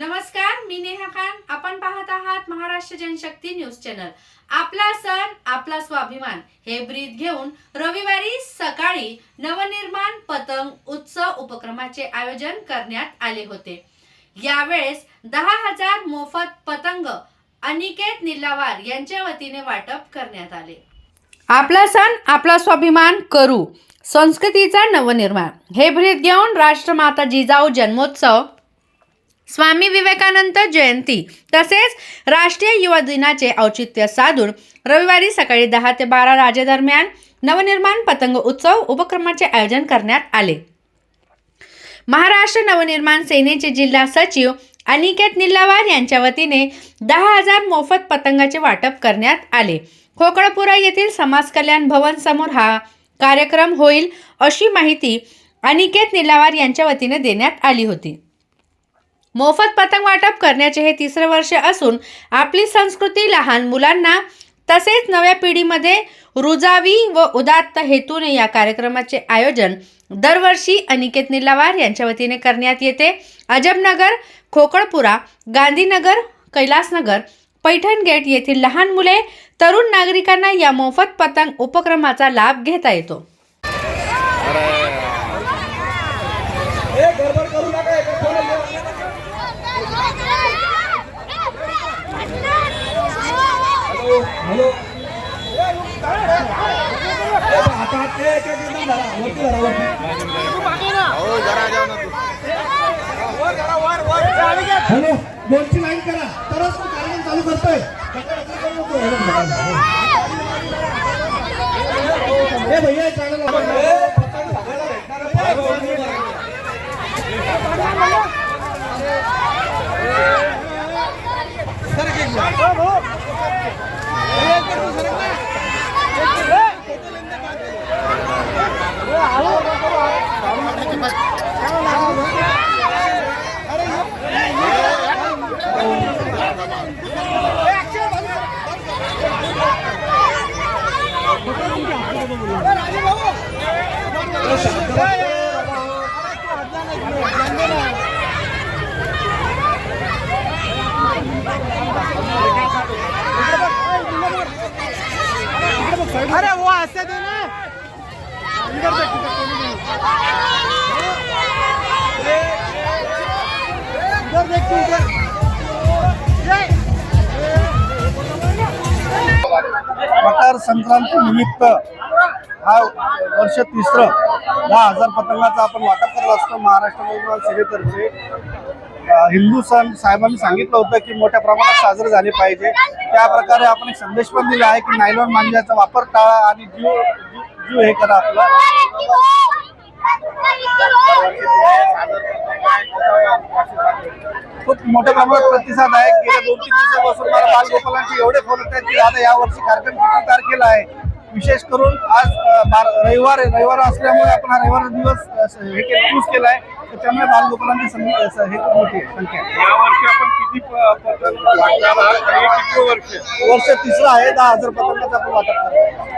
नमस्कार मी नेहा खान. आपण पाहत आहात महाराष्ट्र जनशक्ती न्यूज चॅनल. आपला सण आपला स्वाभिमान हे ब्रीद घेऊन रविवारी सकाळी नवनिर्माण पतंग उत्सव उपक्रमाचे आयोजन करण्यात आले होते. यावेळेस दहा हजार मोफत पतंग अनिकेत निल्लावार यांच्या वतीने वाटप करण्यात आले. आपला सण आपला स्वाभिमान करू. संस्कृतीचा नवनिर्माण. हे ब्रीद घेऊन राष्ट्रमाता जिजाऊ जन्मोत्सव स्वामी विवेकानंद जयंती तसेच राष्ट्रीय युवा दिनाचे औचित्य साधून रविवारी सकाळी दहा ते बारा राजेदरम्यान नवनिर्माण पतंग उत्सव उपक्रमाचे आयोजन करण्यात आले. महाराष्ट्र नवनिर्माण सेनेचे जिल्हा सचिव अनिकेत निल्लावार यांच्या वतीने दहा हजार मोफत पतंगाचे वाटप करण्यात आले. खोकळपुरा येथील समाज कल्याण भवन समोर हा कार्यक्रम होईल अशी माहिती अनिकेत निल्लावार यांच्या वतीने देण्यात आली होती. मोफत पतंग वाटप करण्याचे हे तिसरे वर्ष असून आपली संस्कृती लहान मुलांना तसेच नव्या पिढीमध्ये रुजावी व उदात्त हेतूने या कार्यक्रमाचे आयोजन दरवर्षी अनिकेत निलावार यांच्या वतीने करण्यात येते. अजबनगर खोकळपुरा गांधीनगर कैलासनगर पैठण गेट येथील लहान मुले तरुण नागरिकांना या मोफत पतंग उपक्रमाचा लाभ घेता येतो ए गडबड करू नका एका कोणाला देऊ नका. हॅलो हॅलो ए, आता ते एक एक एकदम धरा वरती धरा हॅलो दोनची लाईन करा. तरच मी कार्यक्रम चालू करतोय. ए भैया चांगलं अरे वो ऐसे दे ना। इधर देख इधर देख। इधर मकर संक्रांती निमित्त हा वर्ष तिसरं दहा हजार पतंगाचा आपण वाटप करत असतो. महाराष्ट्र नवनिर्माण सेनेतर्फे. हिंदू सण साहेबांनी सांगितलं होतं की मोठ्या प्रमाणात साजरे झाले पाहिजे. त्या प्रकारे आपण एक संदेश पण दिला आहे की नायलॉन मांजाचा वापर टाळा आणि जीव- जीव हे करा आपला. हो! हो! खूप मोठ्या प्रमाणात प्रतिसाद आहे. गेल्या दोन तीन दिवसापासून मला बालगोपालांचे एवढे फोन येत आहेत की दादा यावर्षी कार्यक्रम किती तारखेला आहे? विशेष करून आज रविवार आहे. रविवार असल्यामुळे आपण हा रविवार दिवस हे चूज केला आहे त्याच्यामुळे बालगोपालांची संख्या हे खूप मोठी आहे संख्या यावर्षी आपण पतंग किती वर्ष वर्ष तिसरं आहे. दहा हजार पतंगाचं आपण वाटप करतो